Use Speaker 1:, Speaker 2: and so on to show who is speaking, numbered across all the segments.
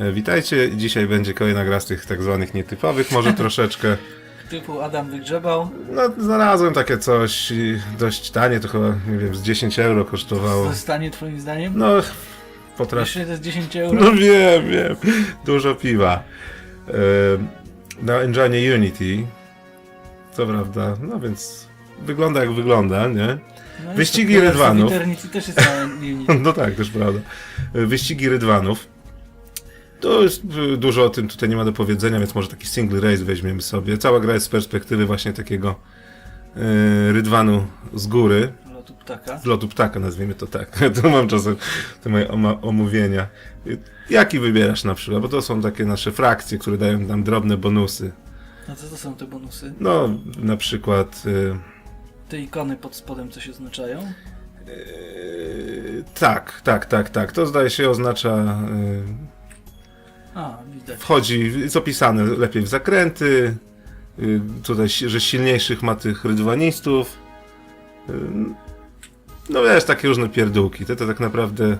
Speaker 1: E, Witajcie, dzisiaj będzie kolejna gra z tych tak zwanych nietypowych, może troszeczkę.
Speaker 2: Typu Adam wygrzebał.
Speaker 1: No, znalazłem takie coś dość tanie, to chyba, nie wiem, z 10 euro kosztowało.
Speaker 2: Zostanie twoim zdaniem?
Speaker 1: No, potrafię.
Speaker 2: Jeszcze to jest 10 euro.
Speaker 1: No wiem, wiem, dużo piwa. E, Na engine Unity, co prawda, no więc wygląda jak wygląda, nie?
Speaker 2: No
Speaker 1: wyścigi
Speaker 2: to
Speaker 1: rydwanów.
Speaker 2: W Eternity też jest na Unity.
Speaker 1: No tak, też prawda. Wyścigi rydwanów. To jest y, dużo o tym tutaj nie ma do powiedzenia, więc może taki single race weźmiemy sobie. Cała gra jest z perspektywy właśnie takiego y, rydwanu z góry,
Speaker 2: Lotu ptaka.
Speaker 1: z lotu ptaka, nazwijmy to tak. tu mam czasem te moje omówienia. Y, Jaki wybierasz na przykład? Bo to są takie nasze frakcje, które dają nam drobne bonusy.
Speaker 2: No co to są te bonusy?
Speaker 1: No, na przykład... Y,
Speaker 2: Te ikony pod spodem coś oznaczają?
Speaker 1: y, tak, tak, tak, tak. To zdaje się oznacza... Y,
Speaker 2: Widać.
Speaker 1: wchodzi, jest opisane lepiej w zakręty, y, tutaj, że silniejszych ma tych rydwanistów. Y, No wiesz, takie różne pierdółki. To, to tak naprawdę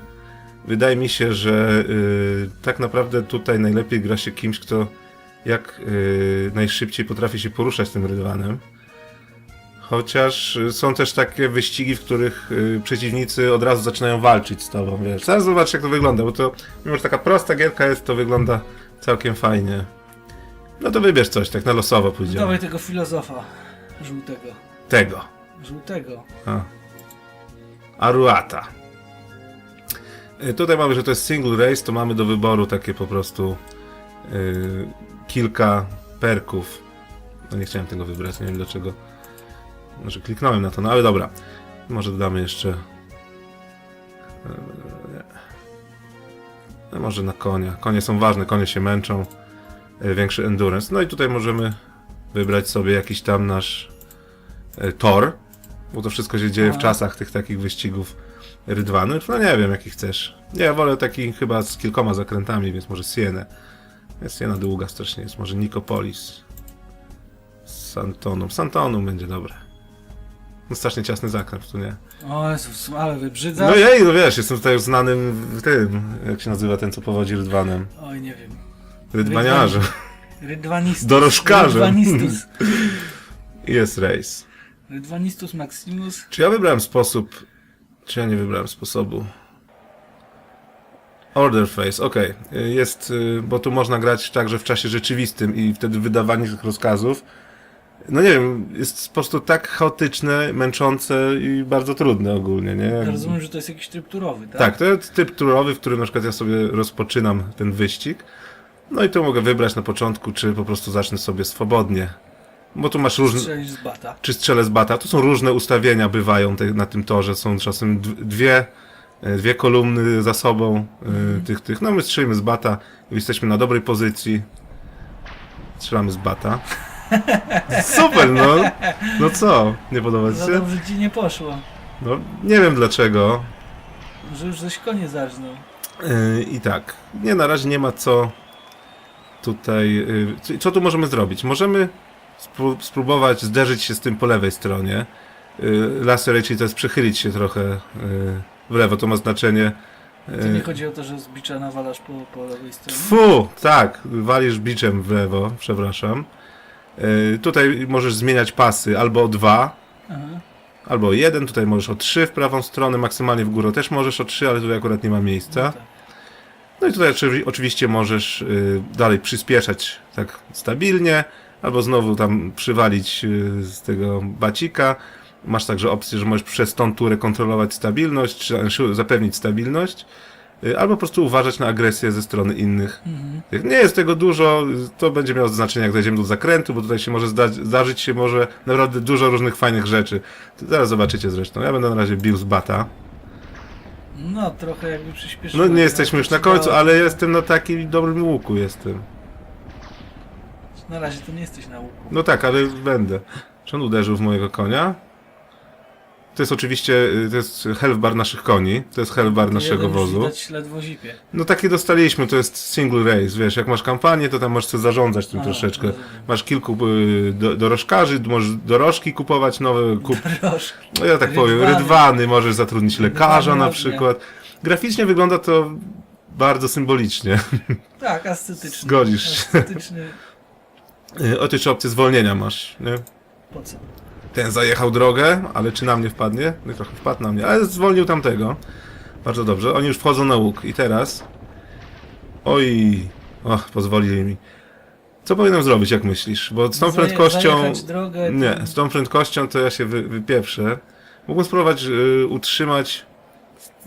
Speaker 1: wydaje mi się, że y, tak naprawdę tutaj najlepiej gra się kimś, kto jak najszybciej potrafi się poruszać tym rydwanem. Chociaż y, są też takie wyścigi, w których y, przeciwnicy od razu zaczynają walczyć z tobą, wiesz. Zaraz zobacz jak to wygląda, bo to mimo, że taka prosta gierka jest, to wygląda całkiem fajnie. No to wybierz coś, tak na losowo pójdziemy.
Speaker 2: Dawaj tego filozofa. Żółtego.
Speaker 1: Tego.
Speaker 2: Żółtego.
Speaker 1: A. Aruata. Y, Tutaj mamy, że to jest single race, to mamy do wyboru takie po prostu y, kilka perków. No nie chciałem tego wybrać, nie wiem dlaczego. Może kliknąłem na to, no ale dobra. Może dodamy jeszcze. y, No może na konia. Konie są ważne, konie się męczą. y, Większy endurance. No i tutaj możemy wybrać sobie jakiś tam nasz y, tor. Bo to wszystko się dzieje w
Speaker 2: A.
Speaker 1: czasach tych takich wyścigów rydwanów. No nie wiem, jaki chcesz. Nie, ja wolę taki chyba z kilkoma zakrętami, więc może Sienę. Jest Siena długa strasznie, jest może Nikopolis. Santonum. Santonum będzie dobre. No strasznie ciasny zakręt, tu nie?
Speaker 2: O Jezus, ale wybrzydza.
Speaker 1: No jej, no wiesz, jestem tutaj już znanym tym, jak się nazywa ten, co powodzi rydwanem.
Speaker 2: Oj, nie wiem.
Speaker 1: Rydwaniarzem.
Speaker 2: Rydwanistus.
Speaker 1: Dorożkarzem.
Speaker 2: Rydwanistus.
Speaker 1: Jest race.
Speaker 2: Rydwanistus Maximus.
Speaker 1: Czy ja wybrałem sposób, czy ja nie wybrałem sposobu? Order face, okej. Y, Jest, y, bo tu można grać także w czasie rzeczywistym i wtedy wydawanie tych rozkazów. No nie wiem, jest po prostu tak chaotyczne, męczące i bardzo trudne ogólnie, nie?
Speaker 2: Ja rozumiem, że to jest jakiś tryb turowy, tak?
Speaker 1: Tak, to jest typ turowy, w którym na przykład ja sobie rozpoczynam ten wyścig. No i tu mogę wybrać na początku, czy po prostu zacznę sobie swobodnie. Bo tu masz różne
Speaker 2: Strzelisz z bata.
Speaker 1: czy strzelę z bata. Tu są różne ustawienia, bywają te, na tym torze. Są czasem dwie, e, dwie kolumny za sobą e, tych, tych. No my strzelimy z bata, jesteśmy na dobrej pozycji. Strzelamy z bata. Super, no. No co? Nie podoba ci
Speaker 2: Za
Speaker 1: się?
Speaker 2: dobrze ci nie poszło.
Speaker 1: No, nie wiem dlaczego.
Speaker 2: Że już żeś konie zarżnął.
Speaker 1: E, I tak. Nie, na razie nie ma co tutaj... e, co- Co tu możemy zrobić? Możemy spró- spróbować zderzyć się z tym po lewej stronie. Y, Laser czyli to jest przechylić się trochę y, w lewo, to ma znaczenie.
Speaker 2: To nie
Speaker 1: y,
Speaker 2: chodzi o to, że z bicza nawalasz po, po lewej stronie?
Speaker 1: Tfu, tak, walisz biczem w lewo, przepraszam. Y, Tutaj możesz zmieniać pasy albo o dwa,
Speaker 2: Aha.
Speaker 1: albo o jeden, tutaj możesz o trzy w prawą stronę, maksymalnie w górę też możesz o trzy, ale tutaj akurat nie ma miejsca.
Speaker 2: No tak.
Speaker 1: No i tutaj oczywi- oczywiście możesz y, dalej przyspieszać tak stabilnie, albo znowu tam przywalić y, z tego bacika. Masz także opcję, że możesz przez tą turę kontrolować stabilność, czy zapewnić stabilność, albo po prostu uważać na agresję ze strony innych.
Speaker 2: Mhm.
Speaker 1: Jak nie jest tego dużo, y, to będzie miało znaczenie, jak dojdziemy do zakrętu, bo tutaj się może zdać, zdarzyć się może naprawdę dużo różnych fajnych rzeczy. To zaraz zobaczycie zresztą. Ja będę na razie bił z bata.
Speaker 2: No, trochę jakby przyspieszyło.
Speaker 1: No nie jesteśmy już na końcu, ale jestem na takim dobrym łuku jestem.
Speaker 2: Na razie to nie jesteś na łuku.
Speaker 1: No tak, ale będę. Czy on uderzył w mojego konia? To jest oczywiście, y, to jest helfbar naszych koni, to jest helfbar naszego
Speaker 2: Jeden
Speaker 1: wozu.
Speaker 2: dać ślad w zipie.
Speaker 1: No takie dostaliśmy, to jest single race, wiesz, jak masz kampanię, to tam możesz sobie zarządzać tym
Speaker 2: A,
Speaker 1: troszeczkę.
Speaker 2: rozumiem.
Speaker 1: Masz kilku y, do, dorożkarzy, możesz dorożki kupować nowe, kup,
Speaker 2: Proszę.
Speaker 1: no ja tak powiem,
Speaker 2: Rydwany.
Speaker 1: rydwany, możesz zatrudnić lekarza
Speaker 2: Rydwany
Speaker 1: na przykład. Graficznie wygląda to bardzo symbolicznie.
Speaker 2: Tak, ascetyczny.
Speaker 1: Zgodzisz się.
Speaker 2: Ascetyczny.
Speaker 1: Y, O, ty jeszcze opcję zwolnienia masz, nie?
Speaker 2: Po co?
Speaker 1: Ten zajechał drogę, ale czy na mnie wpadnie? No trochę wpadł na mnie, ale zwolnił tamtego. Bardzo dobrze. Oni już wchodzą na łuk. I teraz... Oj... Och, pozwolili mi. Co powinienem zrobić, jak myślisz? Bo z tą prędkością...
Speaker 2: drogę,
Speaker 1: Nie, z tą prędkością to ja się wy, wypieprzę. Mógłbym spróbować y, utrzymać,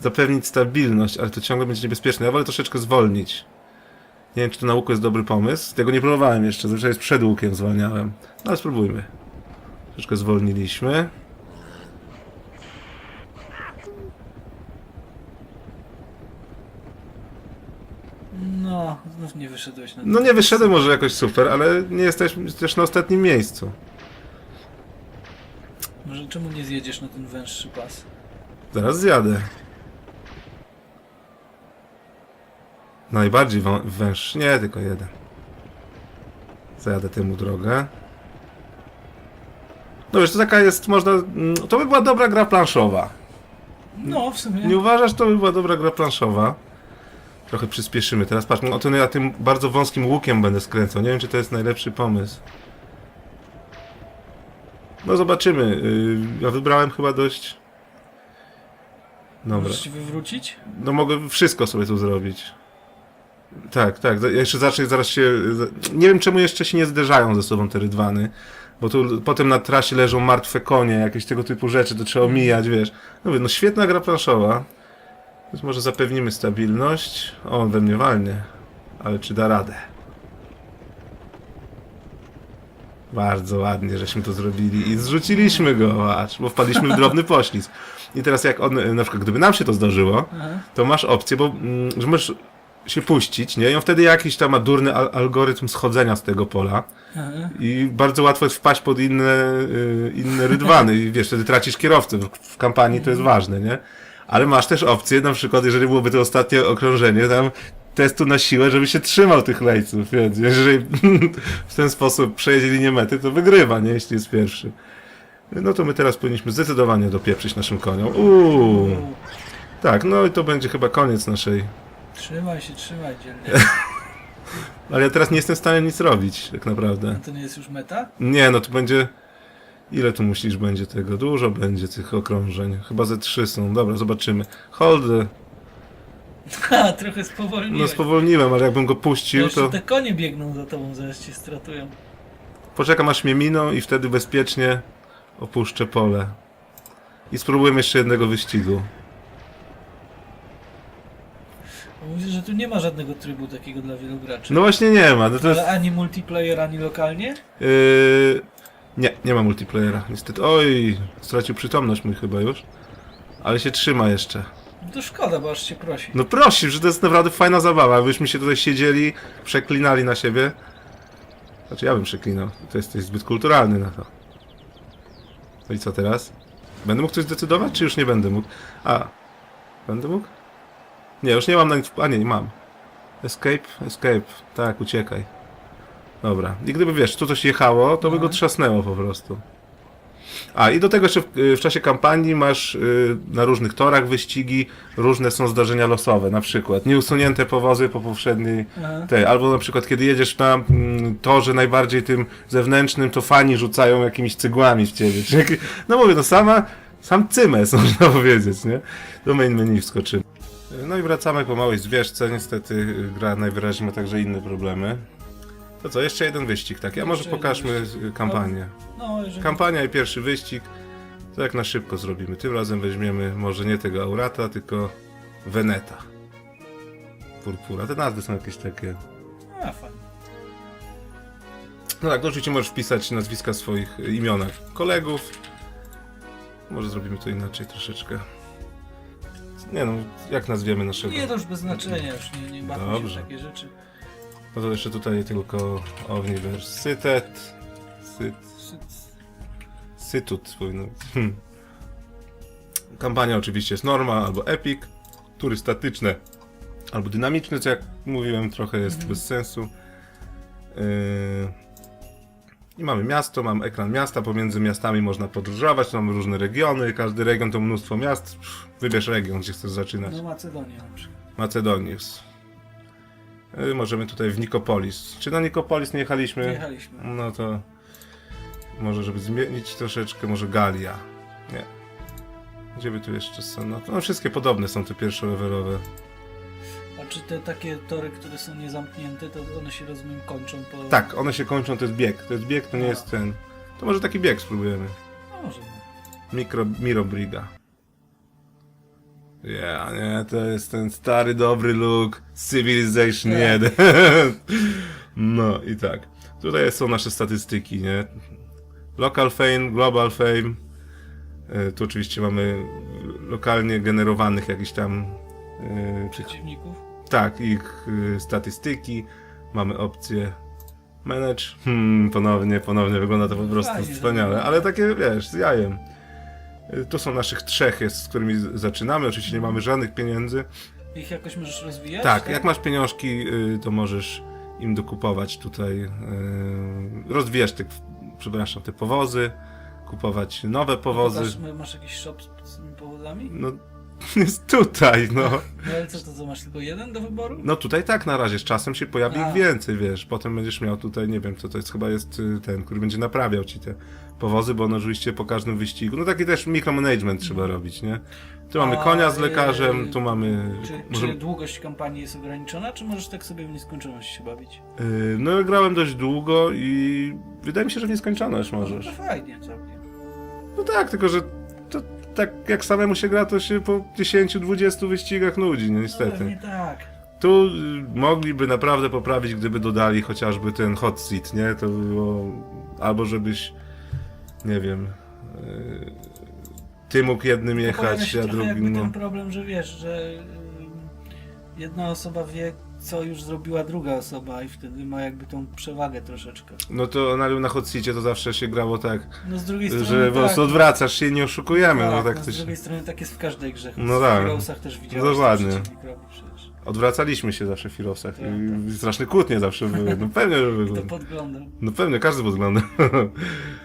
Speaker 1: zapewnić stabilność, ale to ciągle będzie niebezpieczne. Ja wolę troszeczkę zwolnić. Nie wiem, czy to na łuku jest dobry pomysł. Tego nie próbowałem jeszcze, zazwyczaj jest przed łukiem zwalniałem. No ale spróbujmy. Troszeczkę zwolniliśmy.
Speaker 2: No, znów nie wyszedłeś na
Speaker 1: No nie wyszedłem może jakoś super, ale nie jesteśmy też na ostatnim miejscu.
Speaker 2: Może czemu nie zjedziesz na ten węższy pas?
Speaker 1: Zaraz zjadę. Najbardziej wą- węższy. Nie, tylko jeden. Zajadę temu drogę. No wiesz, to taka jest, można... mm, To by była dobra gra planszowa.
Speaker 2: No, w sumie.
Speaker 1: Nie uważasz, to by była dobra gra planszowa? Trochę przyspieszymy. Teraz patrz, o tym ja tym bardzo wąskim łukiem będę skręcał. Nie wiem, czy to jest najlepszy pomysł. No zobaczymy. Yy, Ja wybrałem chyba dość... Dobra.
Speaker 2: Możesz się wywrócić?
Speaker 1: No mogę wszystko sobie tu zrobić. Tak, tak. Jeszcze zacznę, zaraz się... Nie wiem czemu jeszcze się nie zderzają ze sobą te rydwany. Bo tu potem na trasie leżą martwe konie, jakieś tego typu rzeczy, to trzeba omijać, wiesz. No mówię, no świetna gra planszowa. Więc może zapewnimy stabilność. O, on we mnie walnie. Ale czy da radę? Bardzo ładnie, żeśmy to zrobili i zrzuciliśmy go, aż, bo wpadliśmy w drobny poślizg. I teraz jak on, na przykład gdyby nam się to zdarzyło, to masz opcję, bo mm, że możesz się puścić, nie? I on wtedy jakiś tam ma durny al algorytm schodzenia z tego pola i bardzo łatwo jest wpaść pod inne, y, inne rydwany i wiesz, wtedy tracisz kierowcę. W, kampanii to jest ważne, nie? Ale masz też opcję, na przykład, jeżeli byłoby to ostatnie okrążenie, tam testu na siłę, żeby się trzymał tych lejców, więc jeżeli w ten sposób przejedzie linię mety, to wygrywa, nie? Jeśli jest pierwszy. No to my teraz powinniśmy zdecydowanie dopieprzyć naszym koniom. Uuu. Tak, no i to będzie chyba koniec naszej
Speaker 2: Trzymaj się, trzymaj dzielnie.
Speaker 1: Ale ja teraz nie jestem w stanie nic robić, tak naprawdę.
Speaker 2: To nie jest już meta?
Speaker 1: Nie, no to będzie... Ile tu myślisz będzie tego? Dużo będzie tych okrążeń. Chyba ze trzy są. Dobra, zobaczymy. Hold.
Speaker 2: Ha, trochę spowolniłeś.
Speaker 1: No spowolniłem, ale jakbym go puścił,
Speaker 2: jeszcze
Speaker 1: to...
Speaker 2: te konie biegną za tobą, zaraz cię stratują.
Speaker 1: Poczekam aż mnie miną i wtedy bezpiecznie opuszczę pole. I spróbujemy jeszcze jednego wyścigu.
Speaker 2: Bo Mówisz, że tu nie ma żadnego trybu takiego dla wielu graczy.
Speaker 1: No właśnie nie ma. No.
Speaker 2: Ale ani multiplayer, ani lokalnie?
Speaker 1: Yy... Nie, nie ma multiplayera, niestety. Oj, stracił przytomność mój chyba już. Ale się trzyma jeszcze.
Speaker 2: No to szkoda, bo aż cię prosi.
Speaker 1: No prosi, że to jest naprawdę fajna zabawa. Byśmy się tutaj siedzieli, przeklinali na siebie. Znaczy ja bym przeklinał. To jesteś zbyt kulturalny na to. No i co teraz? Będę mógł coś zdecydować, czy już nie będę mógł? A, będę mógł? Nie, już nie mam na nic... A nie, nie mam. Escape, escape. Tak, uciekaj. Dobra. I gdyby, wiesz, tu coś jechało, to by
Speaker 2: No.
Speaker 1: go trzasnęło po prostu. A i do tego jeszcze w, w czasie kampanii masz y, na różnych torach wyścigi, różne są zdarzenia losowe, na przykład nieusunięte powozy po poprzedniej tej, albo na przykład kiedy jedziesz na mm, torze najbardziej tym zewnętrznym, to fani rzucają jakimiś cygłami w ciebie. Czy jaki- No mówię, no sama, sam cymes można powiedzieć, nie? Do main menu wskoczymy. No i wracamy po małej zwierzce, niestety y, gra najwyraźniej ma także inne problemy. To co, jeszcze jeden wyścig, tak? Ja może
Speaker 2: Jeszcze
Speaker 1: pokażmy
Speaker 2: wyścig.
Speaker 1: y, kampanię.
Speaker 2: No, jeżeli...
Speaker 1: Kampania i pierwszy wyścig. To jak na szybko zrobimy. Tym razem weźmiemy może nie tego Aurata, tylko Veneta. Purpura. Te nazwy są jakieś takie.
Speaker 2: A, fajnie.
Speaker 1: No tak, oczywiście możesz wpisać nazwiska swoich y, imionach kolegów. Może zrobimy to inaczej troszeczkę. Nie no, jak nazwiemy naszego?
Speaker 2: Nie, to już bez znaczenia, już nie, nie bawmy się
Speaker 1: Dobrze.
Speaker 2: w takie rzeczy.
Speaker 1: No to jeszcze tutaj tylko Uniwersytet. Syt, Sytut powinno być. Hmm. Kampania oczywiście jest norma albo epic, tury statyczne albo dynamiczne, co jak mówiłem trochę jest
Speaker 2: Mhm.
Speaker 1: bez sensu. Yy... I mamy miasto, mam ekran miasta, pomiędzy miastami można podróżować, mamy różne regiony, każdy region to mnóstwo miast. Wybierz region, gdzie chcesz zaczynać.
Speaker 2: No Macedonia na przykład.
Speaker 1: Macedonius. y, możemy tutaj w Nikopolis. Czy na Nikopolis nie jechaliśmy?
Speaker 2: Jechaliśmy.
Speaker 1: No to może, żeby zmienić troszeczkę, może Galia. Nie. Gdzie by tu jeszcze są? No, to, no wszystkie podobne są te pierwszolevelowe.
Speaker 2: A czy te takie tory, które są niezamknięte, to one się rozumiem kończą po...
Speaker 1: Tak, one się kończą, to jest bieg. To jest bieg, to nie
Speaker 2: A.
Speaker 1: jest ten. To może taki bieg spróbujemy.
Speaker 2: No może.
Speaker 1: Mikro, Miro Briga. Ja, nie, to jest ten stary, dobry look Civilization
Speaker 2: Tak.
Speaker 1: 1. no i tak. Tutaj są nasze statystyki, nie? Local fame, global fame. E, Tu oczywiście mamy lokalnie generowanych jakichś tam tych
Speaker 2: Przeciwników?
Speaker 1: Tak, ich y, statystyki. Mamy opcję manage. Hmm, ponownie, ponownie wygląda to po prostu
Speaker 2: Fajnie,
Speaker 1: wspaniale, ale takie wiesz, z jajem. Y, To są naszych trzech, jest, z którymi z- zaczynamy. Oczywiście nie mamy żadnych pieniędzy.
Speaker 2: Ich jakoś możesz rozwijać?
Speaker 1: Tak, jak masz pieniążki, y, to możesz im dokupować tutaj, y, rozwijać te, przepraszam, te powozy, kupować nowe powozy.
Speaker 2: Masz, masz jakiś shop z, z tymi powodami?
Speaker 1: No, jest tutaj, no.
Speaker 2: No ale co to, co masz tylko jeden do wyboru?
Speaker 1: No tutaj tak na razie, z czasem się pojawi
Speaker 2: A.
Speaker 1: ich więcej, wiesz, potem będziesz miał tutaj, nie wiem, co to jest, chyba jest y, ten, który będzie naprawiał ci te powozy, bo on oczywiście po każdym wyścigu, no taki też mikromanagement trzeba robić, nie? Tu mamy
Speaker 2: A,
Speaker 1: konia z
Speaker 2: y,
Speaker 1: lekarzem, tu mamy...
Speaker 2: Czy, czy długość kampanii jest ograniczona, czy możesz tak sobie w nieskończoność się bawić?
Speaker 1: y, no ja grałem dość długo i wydaje mi się, że w nieskończoność możesz.
Speaker 2: No fajnie całkiem.
Speaker 1: No tak, tylko że to tak jak samemu się gra, to się po 10-20 wyścigach nudzi, no
Speaker 2: No,
Speaker 1: niestety.
Speaker 2: pewnie tak.
Speaker 1: Tu y, mogliby naprawdę poprawić, gdyby dodali chociażby ten hot seat, nie? To było... Albo żebyś, nie wiem, y, ty mógł jednym jechać, a drugim... No.
Speaker 2: ten problem, że wiesz, że ym, jedna osoba wie, co już zrobiła druga osoba i wtedy ma jakby tą przewagę troszeczkę.
Speaker 1: no to na, na hot seatie to zawsze się grało tak,
Speaker 2: No z drugiej strony
Speaker 1: że po
Speaker 2: tak,
Speaker 1: prostu odwracasz się i nie oszukujemy,
Speaker 2: tak,
Speaker 1: no tak
Speaker 2: no
Speaker 1: to
Speaker 2: z
Speaker 1: się...
Speaker 2: drugiej strony tak jest w każdej grze.
Speaker 1: No
Speaker 2: w
Speaker 1: tak.
Speaker 2: Heroesach też widziałeś,
Speaker 1: Dokładnie.
Speaker 2: co przeciwnik robi przecież.
Speaker 1: Odwracaliśmy się zawsze w Firosach
Speaker 2: Tak,
Speaker 1: i straszne kłótnie zawsze były, no pewnie, że
Speaker 2: To
Speaker 1: były. No pewnie, każdy podgląda.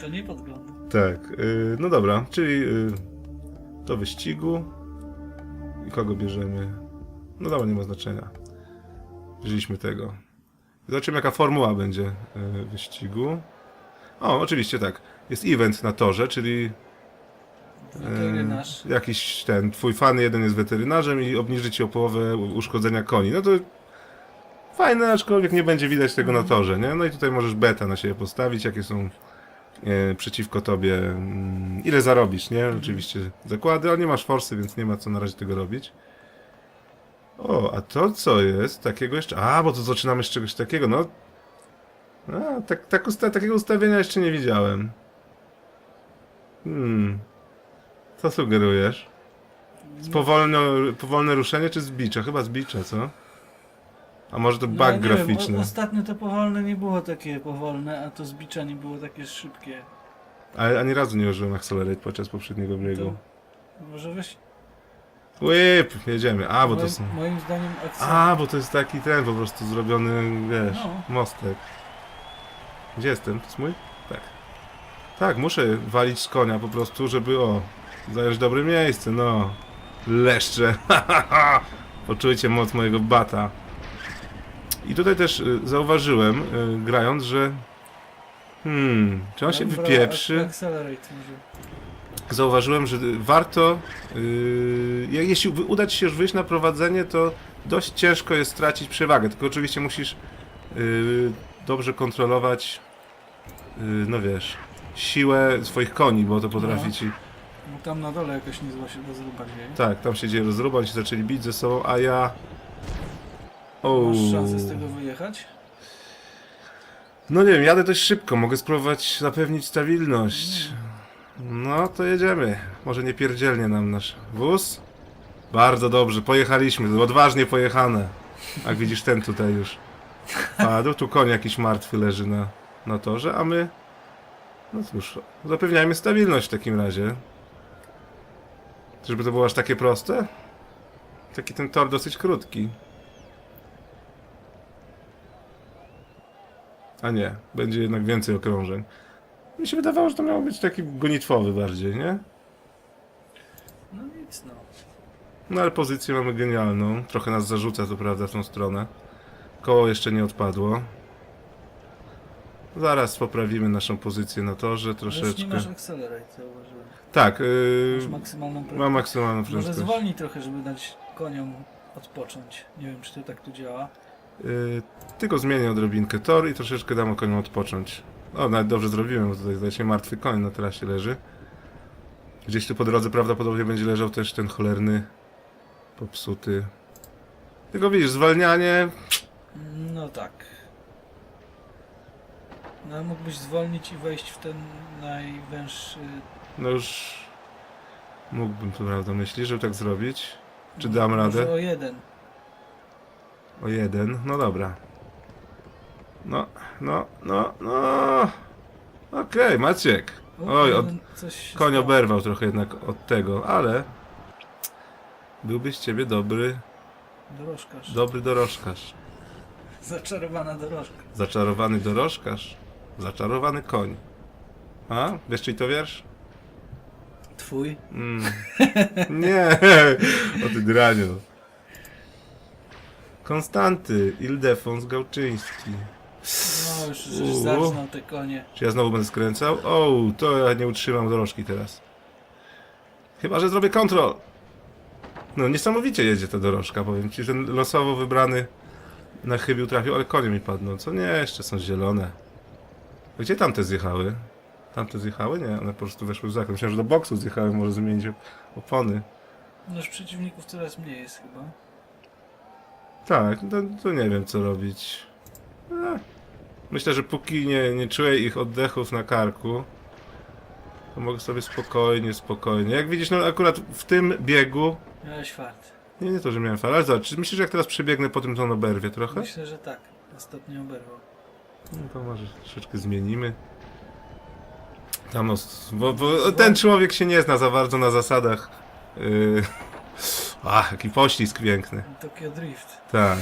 Speaker 2: To nie podglądam.
Speaker 1: Tak, y, no dobra, czyli y, do wyścigu. I kogo bierzemy? No dobra, nie ma znaczenia. Wzięliśmy tego. Zobaczymy jaka formuła będzie y, wyścigu. O, oczywiście tak. Jest event na torze, czyli
Speaker 2: Weterynarz.
Speaker 1: y, jakiś ten, twój fan jeden jest weterynarzem i obniży ci o połowę uszkodzenia koni. No to fajne, aczkolwiek nie będzie widać tego na torze, nie? No i tutaj możesz beta na siebie postawić, jakie są e, przeciwko tobie, mm, ile zarobisz, nie? Oczywiście zakłady, ale nie masz forsy, więc nie ma co na razie tego robić. O, a to co jest? Takiego jeszcze... A, bo to zaczynamy z czegoś takiego, no... A, tak, tak usta takiego ustawienia jeszcze nie widziałem. Hmm... Co sugerujesz? Powolne, powolne ruszenie czy z bicza? Chyba z bicza, co? A może to
Speaker 2: No,
Speaker 1: bug
Speaker 2: ja nie
Speaker 1: graficzny?
Speaker 2: Wiem, o, ostatnio to powolne nie było takie powolne, a to zbicza nie było takie szybkie.
Speaker 1: Ale ani razu nie użyłem Accelerate podczas poprzedniego biegu.
Speaker 2: To może weź...
Speaker 1: Whip! Jedziemy. A, bo to
Speaker 2: moim,
Speaker 1: są...
Speaker 2: moim zdaniem akcja...
Speaker 1: A, bo to jest taki ten po prostu zrobiony, wiesz,
Speaker 2: No.
Speaker 1: mostek. Gdzie jestem? To jest mój? Tak. Tak, muszę walić z konia po prostu, żeby o, zająć dobre miejsce, no. Leszcze. Poczujcie moc mojego bata. I tutaj też y, zauważyłem, y, grając, że hmm, czy on się
Speaker 2: brał
Speaker 1: wypieprzy?
Speaker 2: ac- Accelerate może.
Speaker 1: Zauważyłem, że warto, yy, jeśli uda ci się już wyjść na prowadzenie, to dość ciężko jest stracić przewagę. Tylko oczywiście musisz yy, dobrze kontrolować, yy, no wiesz, siłę swoich koni, bo to potrafi
Speaker 2: No.
Speaker 1: ci.
Speaker 2: No tam na dole jakoś niezła się rozruba dzieje.
Speaker 1: Tak, tam się dzieje rozruba, oni się zaczęli bić ze sobą, a ja. O.
Speaker 2: Masz szansę z tego wyjechać?
Speaker 1: No nie wiem, jadę dość szybko, mogę spróbować zapewnić stabilność. No to jedziemy. Może nie pierdzielnie nam nasz wóz? Bardzo dobrze, pojechaliśmy, odważnie pojechane. Jak widzisz, ten tutaj już padł, tu koń jakiś martwy leży na, na torze, a my... No cóż, zapewniajmy stabilność w takim razie. Czyżby to było aż takie proste? Taki ten tor dosyć krótki. A nie, będzie jednak więcej okrążeń. Mi się wydawało, że to miało być taki gonitwowy bardziej, nie?
Speaker 2: No nic no.
Speaker 1: No ale pozycję mamy genialną. Trochę nas zarzuca, co prawda, w tą stronę. Koło jeszcze nie odpadło. Zaraz poprawimy naszą pozycję na torze
Speaker 2: Ale już nie
Speaker 1: troszeczkę.
Speaker 2: masz accelerate, zauważyłem.
Speaker 1: Tak, yy,
Speaker 2: Masz maksymalną prędkość.
Speaker 1: mam maksymalną
Speaker 2: Może
Speaker 1: prędkość.
Speaker 2: zwolnij trochę, żeby dać koniom odpocząć. Nie wiem, czy to tak tu działa.
Speaker 1: Yy, tylko zmienię odrobinkę tor i troszeczkę dam koniom odpocząć. O, nawet dobrze zrobiłem, bo tutaj zdaje się martwy koń na trasie leży. Gdzieś tu po drodze prawdopodobnie będzie leżał też ten cholerny popsuty. Tylko widzisz, zwalnianie.
Speaker 2: No tak. No, ale mógłbyś zwolnić i wejść w ten najwęższy...
Speaker 1: No już mógłbym to prawda myślisz, żeby tak zrobić. Czy dam
Speaker 2: Może
Speaker 1: radę?
Speaker 2: o jeden.
Speaker 1: O jeden, no dobra. No, no, no, no. Okej, Maciek. Oj, od,
Speaker 2: jeden coś się
Speaker 1: koń
Speaker 2: stało.
Speaker 1: oberwał trochę jednak od tego, ale byłbyś z ciebie dobry,
Speaker 2: Dorożkarz.
Speaker 1: dobry dorożkarz.
Speaker 2: Zaczarowana dorożka.
Speaker 1: Zaczarowany dorożkarz, zaczarowany koń. A? Wiesz czyj to wiersz?
Speaker 2: Twój?
Speaker 1: Mm. Nie, o ty draniu. Konstanty, Ildefons Gałczyński.
Speaker 2: No już
Speaker 1: Uuu.
Speaker 2: zarżnął te konie.
Speaker 1: Czy ja znowu będę skręcał? O, to ja nie utrzymam dorożki teraz. Chyba, że zrobię kontrol. No, niesamowicie jedzie ta dorożka, powiem ci. Ten losowo wybrany na chybił trafił, ale konie mi padną. Co nie, jeszcze są zielone. Gdzie tamte zjechały? Tamte zjechały? Nie, one po prostu weszły w zakręt. Myślałem, że do boksu zjechały, może zmienić op- opony.
Speaker 2: No już przeciwników coraz mniej jest chyba.
Speaker 1: Tak, to, to nie wiem co robić. Eh. Myślę, że póki nie, nie czuję ich oddechów na karku, to mogę sobie spokojnie, spokojnie. Jak widzisz, no akurat w tym biegu.
Speaker 2: Miałeś fart.
Speaker 1: Nie, nie to, że miałem falę, ale zobacz, myślisz, że jak teraz przebiegnę po tym, to on oberwie trochę?
Speaker 2: Myślę, że tak. Ostatnio oberwał.
Speaker 1: No to może troszeczkę zmienimy. Tam, no, bo, bo ten człowiek się nie zna za bardzo na zasadach. Yy... Ach, jaki poślizg piękny.
Speaker 2: Tokyo Drift.
Speaker 1: Tak.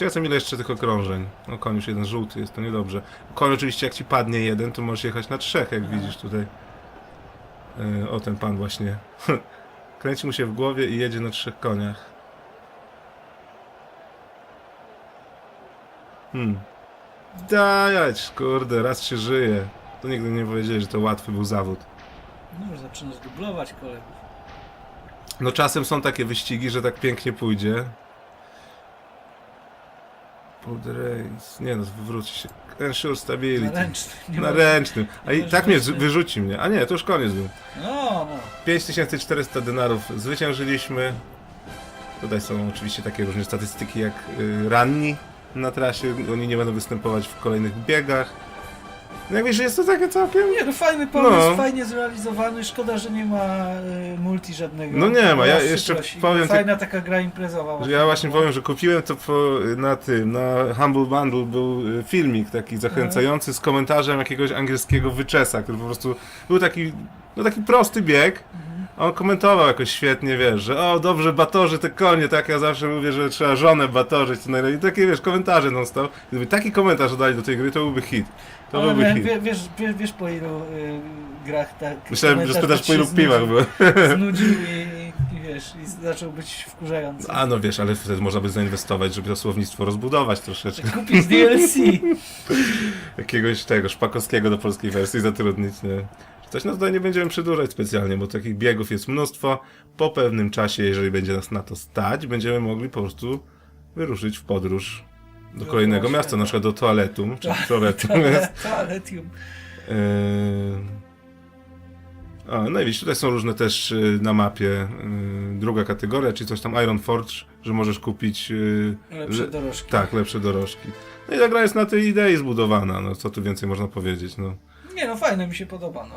Speaker 1: Ciekawe ile jeszcze tych okrążeń. No koń już jeden żółty jest, to niedobrze. Koń oczywiście jak ci padnie jeden, to możesz jechać na trzech, jak widzisz tutaj. E, o ten pan właśnie. Kręci mu się w głowie i jedzie na trzech koniach. Hmm. Dajać, kurde, raz się żyje. To nigdy nie powiedzieli, że to łatwy był zawód.
Speaker 2: No już zaczynasz dublować kolegów.
Speaker 1: No czasem są takie wyścigi, że tak pięknie pójdzie. Pod. Nie no, wywróci się. Ensure
Speaker 2: Na
Speaker 1: stability.
Speaker 2: ręczny. Nie
Speaker 1: Na ręcznym. A i tak mnie z- wyrzuci mnie. A nie, to już koniec był.
Speaker 2: No, no.
Speaker 1: 5400 denarów zwyciężyliśmy. Tutaj są oczywiście takie różne statystyki jak y, ranni na trasie. Oni nie będą występować w kolejnych biegach. No jak wiesz, jest to takie całkiem...
Speaker 2: Nie, no fajny pomysł,
Speaker 1: No.
Speaker 2: fajnie zrealizowany. Szkoda, że nie ma y, multi żadnego.
Speaker 1: No nie ma, ja jeszcze powiem
Speaker 2: Fajna taka gra imprezowa.
Speaker 1: Że ja właśnie powiem, że kupiłem to po, na tym, na Humble Bundle był y, filmik taki zachęcający z komentarzem jakiegoś angielskiego wyczesa, który po prostu był taki, no taki prosty bieg, a on komentował jakoś świetnie, wiesz, że o dobrze batorzy te konie, tak ja zawsze mówię, że trzeba żonę batorzyć, to najlepiej, takie wiesz, komentarze non stop. Gdyby taki komentarz dodali do tej gry, to byłby hit. To
Speaker 2: Ale
Speaker 1: byłby hit.
Speaker 2: wie, wiesz, wiesz, wiesz po ilu y, grach tak.
Speaker 1: Myślałem, że
Speaker 2: komentarz
Speaker 1: spytasz
Speaker 2: tak
Speaker 1: po ilu
Speaker 2: się
Speaker 1: piwach
Speaker 2: znudził-
Speaker 1: były.
Speaker 2: Znudził i, i wiesz, i zaczął być wkurzający.
Speaker 1: A no wiesz, ale wtedy można by zainwestować, żeby to słownictwo rozbudować troszeczkę.
Speaker 2: Kupić DLC.
Speaker 1: jakiegoś tego szpakowskiego do polskiej wersji zatrudnić. Nie? Coś no tutaj nie będziemy przedłużać specjalnie, bo takich biegów jest mnóstwo. Po pewnym czasie, jeżeli będzie nas na to stać, będziemy mogli po prostu wyruszyć w podróż do
Speaker 2: Do
Speaker 1: kolejnego
Speaker 2: Włoszech,
Speaker 1: miasta, na
Speaker 2: tak.
Speaker 1: przykład do toaletu, czy toaletu.
Speaker 2: Toaletium.
Speaker 1: Yy... A, no i widzisz, tutaj są różne też yy, na mapie yy, druga kategoria, czyli coś tam Iron Forge, że możesz kupić
Speaker 2: Lepsze
Speaker 1: le-
Speaker 2: dorożki.
Speaker 1: tak, lepsze dorożki. No i ta gra jest na tej idei zbudowana, no co tu więcej można powiedzieć, no.
Speaker 2: Nie no, fajne mi się podoba. No.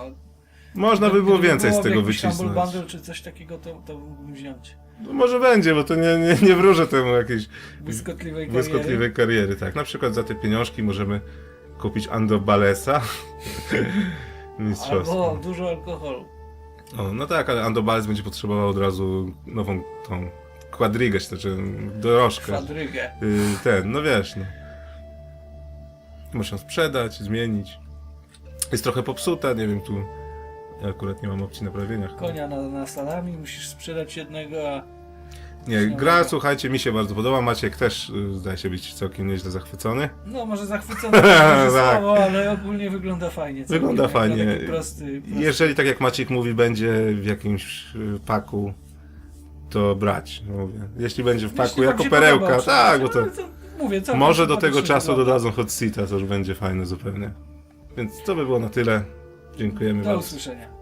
Speaker 1: Można by było
Speaker 2: Gdyby
Speaker 1: więcej z tego
Speaker 2: jakiś Humble
Speaker 1: wycisnąć.
Speaker 2: Bundle czy coś takiego, to, to mógłbym wziąć.
Speaker 1: No może będzie, bo to nie, nie, nie wróżę temu jakiejś
Speaker 2: Błyskotliwej kariery.
Speaker 1: błyskotliwej kariery. Tak, na przykład za te pieniążki możemy kupić Ando Balesa. Mistrzostwo.
Speaker 2: Albo dużo alkoholu.
Speaker 1: O, no tak, ale Ando Bales będzie potrzebował od razu nową tą kwadrigę, czy znaczy dorożkę.
Speaker 2: Kwadrygę.
Speaker 1: Y, ten, no wiesz, no. Możesz ją sprzedać, zmienić. Jest trochę popsuta, nie wiem, tu ja akurat nie mam opcji naprawienia.
Speaker 2: Konia na, na salami, musisz sprzedać jednego, a
Speaker 1: Nie, gra, słuchajcie, mi się bardzo podoba. Maciek też y, zdaje się być całkiem nieźle zachwycony.
Speaker 2: No może zachwycony
Speaker 1: Tak.
Speaker 2: słowo, ale ogólnie wygląda fajnie. całkiem,
Speaker 1: Wygląda fajnie.
Speaker 2: Taki prosty, prosty.
Speaker 1: Jeżeli, tak jak Maciek mówi, będzie w jakimś y, paku, to brać. Mówię. Jeśli będzie w
Speaker 2: Jeśli
Speaker 1: paku
Speaker 2: wam
Speaker 1: jako
Speaker 2: się
Speaker 1: perełka,
Speaker 2: podobał,
Speaker 1: tak, bo to
Speaker 2: ale mówię, całkiem
Speaker 1: może do tego
Speaker 2: sympatycznie
Speaker 1: czasu
Speaker 2: wygląda.
Speaker 1: dodadzą hot seata, to już będzie fajne zupełnie. Więc to by było na tyle. Dziękujemy
Speaker 2: Do
Speaker 1: bardzo.
Speaker 2: usłyszenia.